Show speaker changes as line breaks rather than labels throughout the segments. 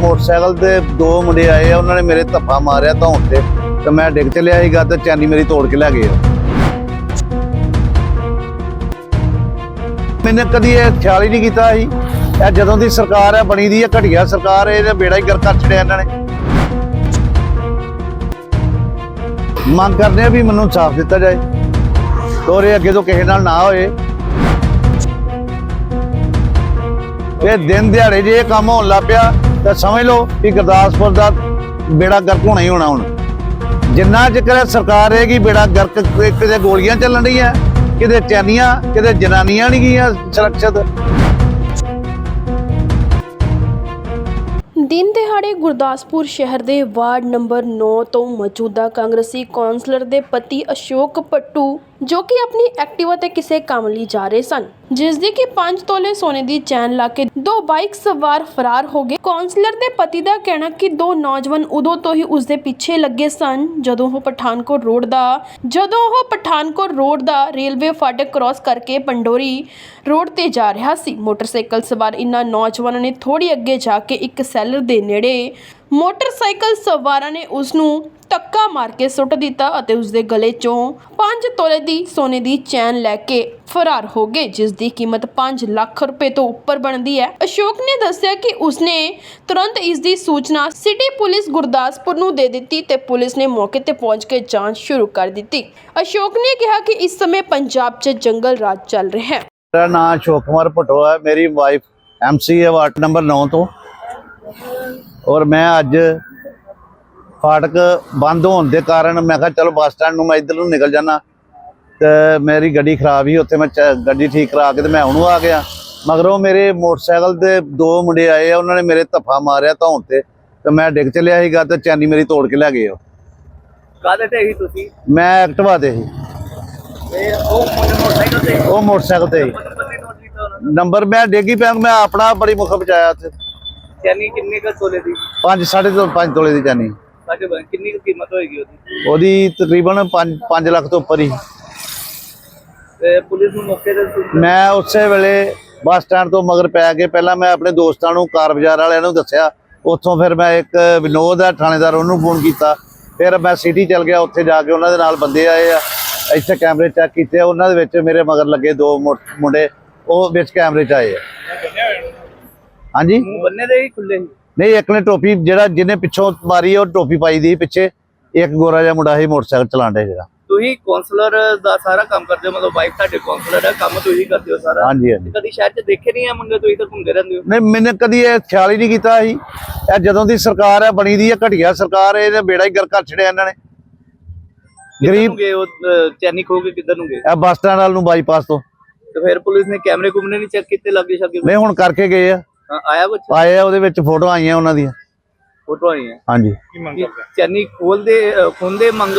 Motorcycle ਤੇ ਦੋ ਮੁੰਡੇ ਆਏ ਆ ਉਹਨਾਂ ਨੇ ਮੇਰੇ ਧੱਫਾ ਮਾਰਿਆ ਧੌਣ ਤੇ ਤੇ ਮੈਂ ਡਿੱਗ ਚਲਿਆ ਸੀਗਾ ਤੇ ਚੈਨੀ ਮੇਰੀ ਤੋੜ ਕੇ ਲੈ ਗਏ ਆ। ਮੈਨੇ ਕਦੀ ਇਹ ਖਿਆਲ ਹੀ ਨਹੀਂ ਕੀਤਾ ਸੀ। ਇਹ ਜਦੋਂ ਦੀ ਸਰਕਾਰ ਹੈ ਬਣੀ ਦੀ ਹੈ ਘਟੀਆ ਸਰਕਾਰ ਹੈ, ਇਹਨੇ ਬੇੜਾ ਹੀ ਗਰ ਕਰ ਛੜਿਆ ਇਹਨਾਂ ਨੇ। ਮੰਗ ਕਰਦੇ ਆ ਵੀ ਮੈਨੂੰ ਇਨਸਾਫ ਦਿੱਤਾ ਜਾਏ ਤੋਰੇ ਅੱਗੇ ਤੋਂ ਕਿਸੇ ਨਾਲ ਨਾ ਹੋਏ। ਇਹ ਦਿਨ ਦਿਹਾੜੇ ਜੇ ਇਹ ਕੰਮ ਹੋਣ ਲੱਗ ਪਿਆ ਤਾਂ ਸਮਝ ਲਓ ਕਿ ਗੁਰਦਾਸਪੁਰ ਦਾ ਬੇੜਾ ਗਰਕ ਹੋਣਾ ਹੀ ਹੋਣਾ ਹੁਣ। ਜਿੰਨਾ ਚਿਰ ਸਰਕਾਰ ਰਹੇਗੀ ਬੇੜਾ ਗਰਕ ਕਿਤੇ ਗੋਲੀਆਂ ਚੱਲਣ ਰਹੀਆਂ ਕਿਤੇ ਚੈਨੀਆਂ, ਕਿਤੇ ਜਨਾਨੀਆਂ ਨਹੀਂ ਗਈਆਂ ਸੁਰੱਖਿਅਤ।
ਦਿਨ ਦਿਹਾੜੇ ਗੁਰਦਾਸਪੁਰ ਸ਼ਹਿਰ ਦੇ ਵਾਰਡ ਨੰਬਰ 9 ਤੋਂ ਮੌਜੂਦਾ ਕਾਂਗਰਸੀ ਕੌਂਸਲਰ ਦੇ ਪਤੀ ਅਸ਼ੋਕ ਪੱਟੂ ਜੋ ਕਿ ਆਪਣੀ ਐਕਟਿਵਾ ਤੇ ਕਿਸੇ ਕੰਮ ਲਈ ਜਾ ਰਹੇ ਸਨ। ਜਿਸ ਦੀ ਕਿ 5 ਤੋਲੇ ਸੋਨੇ ਦੀ ਚੈਨ ਲਾ ਕੇ ਦੋ ਬਾਈਕ ਸਵਾਰ ਫਰਾਰ ਹੋ ਗਏ। ਕੌਂਸਲਰ ਦੇ ਪਤੀ ਦਾ ਕਹਿਣਾ ਕਿ ਦੋ ਨੌਜਵਾਨ ਉਦੋਂ ਤੋਂ ਹੀ ਉਸ ਦੇ ਪਿੱਛੇ ਲੱਗੇ ਸਨ, ਜਦੋਂ ਉਹ ਪਠਾਨਕੋਟ ਰੋਡ ਦਾ, ਜਦੋਂ ਉਹ ਪਠਾਨਕੋਟ ਰੋਡ ਦਾ ਰੇਲਵੇ ਫਾਟਕ ਕ੍ਰਾਸ ਕਰਕੇ ਪੰਡੋਰੀ ਰੋਡ ਤੇ ਜਾ ਰਿਹਾ ਸੀ। ਮੋਟਰਸਾਈਕਲ ਸਵਾਰ ਇਨ੍ਹਾਂ ਨੌਜਵਾਨਾਂ ਨੇ ਥੋੜੀ ਅੱਗੇ ਜਾ ਕੇ ਇੱਕ ਸੈਲਰ ਦੇ ਨੇੜੇ ਮੋਟਰਸਾਈਕਲ ਸਵਾਰਾਂ ਨੇ ਉਸ ਨੂੰ ਧੱਕਾ ਮਾਰ ਕੇ ਸੁੱਟ ਦਿੱਤਾ ਅਤੇ ਉਸ ਦੇ ਗਲੇ ਚੋਂ 5 ਤੋਲੇ ਦੀ ਸੋਨੇ ਦੀ ਚੈਨ ਲੈ ਕੇ ਫਰਾਰ ਹੋ ਗਏ, ਜਿਸ ਦੀ ਕੀਮਤ 5 ਲੱਖ ਰੁਪਏ ਤੋਂ ਉੱਪਰ ਬਣਦੀ ਹੈ। ਅਸ਼ੋਕ ਨੇ ਦੱਸਿਆ ਕਿ ਉਸਨੇ ਤੁਰੰਤ ਇਸ ਦੀ ਸੂਚਨਾ ਸਿਟੀ ਪੁਲਿਸ ਗੁਰਦਾਸਪੁਰ ਨੂੰ ਦੇ ਦਿੱਤੀ ਤੇ ਪੁਲਿਸ ਨੇ ਮੌਕੇ ਤੇ ਪਹੁੰਚ ਕੇ ਜਾਂਚ ਸ਼ੁਰੂ ਕਰ ਦਿੱਤੀ। ਅਸ਼ੋਕ ਨੇ ਕਿਹਾ ਕਿ ਇਸ ਸਮੇਂ ਪੰਜਾਬ 'ਚ ਜੰਗਲ ਰਾਜ ਚੱਲ ਰਿਹਾ ਹੈ।
ਮੇਰਾ ਨਾਮ ਅਸ਼ੋਕ ਕੁਮਾਰ ਭਟੋ ਹੈ, ਮੇਰੀ ਵਾਈਫ ਐਮਸੀ ਵਾਰਡ ਨੰਬਰ 9 ਤੋਂ। ਔਰ ਮੈਂ ਅੱਜ ਫਾਟਕ ਬੰਦ ਹੋਣ ਦੇ ਕਾਰਨ ਮੈਂ ਕਿਹਾ ਚਲੋ ਬੱਸ ਸਟੈਂਡ ਨੂੰ ਮੈਂ ਇੱਧਰ ਨੂੰ ਨਿਕਲ ਜਾਣਾ ਤੇ ਮੇਰੀ ਗੱਡੀ ਖਰਾਬ ਸੀ ਉੱਥੇ ਮੈਂ ਗੱਡੀ ਠੀਕ ਕਰਾ ਕੇ ਤੇ ਮੈਂ ਉਹਨੂੰ ਆ ਗਿਆ। ਮਗਰੋਂ ਮੇਰੇ ਮੋਟਰਸਾਈਕਲ ਤੇ ਦੋ ਮੁੰਡੇ ਆਏ ਆ ਉਹਨਾਂ ਨੇ ਮੇਰੇ ਧੱਫਾ ਮਾਰਿਆ ਧੌਣ ਤੇ। ਤੇ ਮੈਂ ਡਿੱਗ ਚਲਿਆ ਸੀਗਾ ਤੇ ਚਾਨੀ ਮੇਰੀ ਤੋੜ ਕੇ ਲੈ ਗਏ ਉਹ।
ਕਾਹਦੇ ਤੇ ਹੀ ਤੁਸੀਂ?
ਮੈਂ ਐਕਟਿਵਾ ਤੇ ਸੀ।
ਤੇ ਉਹ ਮੋਟਰਸਾਈਕਲ ਤੇ
ਉਹ ਮੋਟਰਸਾਈਕਲ ਤੇ ਸੀ। ਨੰਬਰ ਮੈਂ ਡੇਗੀ ਪਿਆ ਮੈਂ ਆਪਣਾ ਬੜੀ ਮੁਖ ਬਚਾਇਆ ਤੇ
ਯਾਨੀ ਕਿੰਨੇ ਕ ਤੋਲੇ ਦੀ?
ਪੰਜ ਸਾਢੇ ਤੋਂ 5 ਤੋਲੇ ਦੀ ਜਾਨੀ।
ਸਾਡੇ ਕਿੰਨੀ ਕੁ ਕੀਮਤ ਹੋਏਗੀ ਉਹਦੀ?
ਉਹਦੀ ਤਕਰੀਬਨ 5 5 ਲੱਖ ਤੋਂ ਉੱਪਰ ਹੀ।
ਤੇ ਪੁਲਿਸ ਨੂੰ ਮੌਕੇ ਤੇ ਸੂਚਨਾ-
ਮੈਂ ਉਸੇ ਵੇਲੇ ਬੱਸ ਸਟੈਂਡ ਤੋਂ ਮਗਰ ਪੈ ਕੇ ਪਹਿਲਾਂ ਮੈਂ ਆਪਣੇ ਦੋਸਤਾਂ ਨੂੰ ਕਾਰ ਬਾਜ਼ਾਰ ਵਾਲਿਆਂ ਨੂੰ ਦੱਸਿਆ। ਉੱਥੋਂ ਫਿਰ ਮੈਂ ਇੱਕ ਵਿਨੋਦ ਹੈ ਥਾਣੇਦਾਰ ਉਹਨੂੰ ਫੋਨ ਕੀਤਾ। ਫਿਰ ਮੈਂ ਸਿਟੀ ਚਲ ਗਿਆ ਉੱਥੇ ਜਾ ਕੇ ਉਹਨਾਂ ਦੇ ਨਾਲ ਬੰਦੇ ਆਏ ਆ। ਇੱਥੇ ਕੈਮਰੇ ਚੈੱਕ ਕੀਤੇ ਉਹਨਾਂ ਦੇ ਵਿੱਚ ਮੇਰੇ ਮਗਰ ਲੱਗੇ ਦੋ ਮੁ- ਮੁੰਡੇ। ਉਹ ਵਿੱਚ ਕੈਮਰੇ ਚ ਆਏ ਆ। ਹਾਂਜੀ?
ਬੰਨੇ ਦੇ ਹੀ ਖੁੱਲੇ
ਨਹੀਂ ਇੱਕ ਨੇ ਟੋਪੀ ਜਿਹੜਾ ਜਿਹਨੇ ਪਿੱਛੋਂ ਮਾਰੀ ਉਹ ਟੋਪੀ ਪਾਈ ਦੀ ਪਿੱਛੇ। ਇੱਕ ਗੋਰਾ ਜਿਹਾ ਮੁੰਡਾ ਸੀ ਮੋਟਰਸਾਈਕਲ ਚਲਾਉਣ ਡਿਆ ਜਿਹੜਾ
ਤੁਸੀਂ ਕਾਉਂਸਲਰ ਦਾ ਸਾਰਾ ਕੰਮ ਕਰਦੇ ਹੋ ਮਤਲਬ ਵਾਈਫ ਤੁਹਾਡੇ ਕਾਉਂਸਲਰ ਹੈ ਕੰਮ ਤੁਸੀਂ ਕਰਦੇ ਹੋ ਸਾਰਾ।
ਹਾਂਜੀ ਹਾਂਜੀ।
ਕਦੀ ਸ਼ਹਿਰ 'ਚ ਦੇਖੇ ਨਹੀਂ ਆ ਮੁੰਡੇ ਤੁਸੀਂ ਤਾਂ ਘੁੰਮਦੇ ਰਹਿੰਦੇ ਹੋ?
ਨਹੀਂ ਮੈਨੇ ਕਦੀ ਇਹ ਖਿਆਲ ਹੀ ਨਹੀਂ ਕੀਤਾ ਸੀ। ਇਹ ਜਦੋਂ ਦੀ ਸਰਕਾਰ ਹੈ ਬਣੀ ਦੀ ਹੈ ਘਟੀਆ ਸਰਕਾਰ ਹੈ ਇਹਨੇ ਬੇੜਾ ਹੀ ਗਰ ਕਰ ਛੜਿਆ ਇਹਨਾਂ ਨੇ। ਗਰੀਬ
ਗਏ ਉਹ ਅਹ, ਚੈਨੀ ਖੋ ਕੇ ਕਿੱਧਰ ਨੂੰ ਗਏ?
ਇਹ ਬੱਸ ਸਟੈਂਡ ਵਾਲ ਨੂੰ ਬਾਈਪਾਸ ਤੋਂ।
ਤੇ ਫਿਰ ਪੁਲਿਸ ਨੇ ਕੈਮਰੇ ਕੁਮਰੇ ਨਹੀਂ ਚੈੱਕ ਕੀਤੇ ਲੱਗੇ ਸ਼ੱਕੇ
ਨਹੀਂ ਹੁਣ ਕਰਕੇ ਗਏ ਆ।
ਆਇਆ ਕੁਛ
ਆਏ ਆ ਉਹਦੇ ਵਿੱਚ ਫੋਟੋ ਆਈਆਂ ਉਹਨਾਂ ਦੀਆਂ।
ਫੋਟੋ ਆਈਆਂ?
ਹਾਂਜੀ।
ਕਿ ਚੈਨੀ ਖੋਲਦੇ ਖੁੰਦੇ ਮੰਗ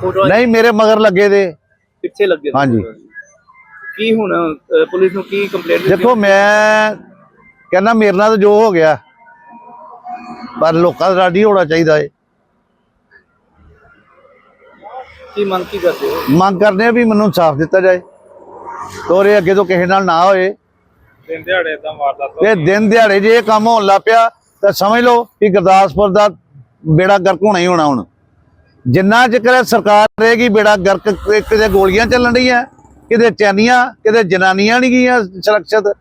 ਫੋਟੋ
ਨਹੀਂ ਮੇਰੇ ਮਗਰ ਲੱਗੇ ਦੇ।
ਪਿੱਛੇ ਲੱਗੇ।
ਹਾਂਜੀ।
ਕੀ ਹੁਣ ਪੁਲਿਸ ਨੂੰ ਕੀ ਕੰਪਲੇਂਟ
ਦੇਖੋ ਮੈਂ ਕਹਿੰਦਾ ਮੇਰੇ ਨਾਲ ਤਾਂ ਜੋ ਹੋ ਗਿਆ। ਪਰ ਲੋਕਾਂ ਦਾ ਰਾਡੀ ਹੋਣਾ ਚਾਹੀਦਾ ਹੈ
ਕੀ ਮੰਗ ਕੀ ਕਰਦੇ ਹੋ?
ਮੰਗ ਕਰਦੇ ਆ ਵੀ ਮੈਨੂੰ ਇਨਸਾਫ ਦਿੱਤਾ ਜਾਏ। ਤੋਰੇ ਅੱਗੇ ਤੋਂ ਕਿਸੇ ਨਾਲ ਨਾ ਹੋਏ।
ਦਿਨ ਦਿਹਾੜੇ ਇਦਾਂ ਮਾਰਦਾ
ਤੇ ਦਿਨ ਦਿਹਾੜੇ ਜੇ ਇਹ ਕੰਮ ਹੋਣ ਲੱਗ ਪਿਆ ਤਾਂ ਸਮਝ ਲਓ ਕਿ ਗੁਰਦਾਸਪੁਰ ਦਾ ਬੇੜਾ ਗਰਕ ਹੋਣਾ ਹੀ ਹੋਣਾ ਹੁਣ। ਜਿੰਨਾ ਚਿਰ ਸਰਕਾਰ ਰਹੇਗੀ ਬੇੜਾ ਗਰਕ ਕਿਤੇ ਗੋਲੀਆਂ ਚੱਲਣ ਰਹੀਆਂ ਕਿਤੇ ਚੈਨੀਆਂ ਕਿਤੇ ਜਨਾਨੀਆਂ ਨਹੀਂ ਗਈਆਂ ਸੁਰੱਖਿਅਤ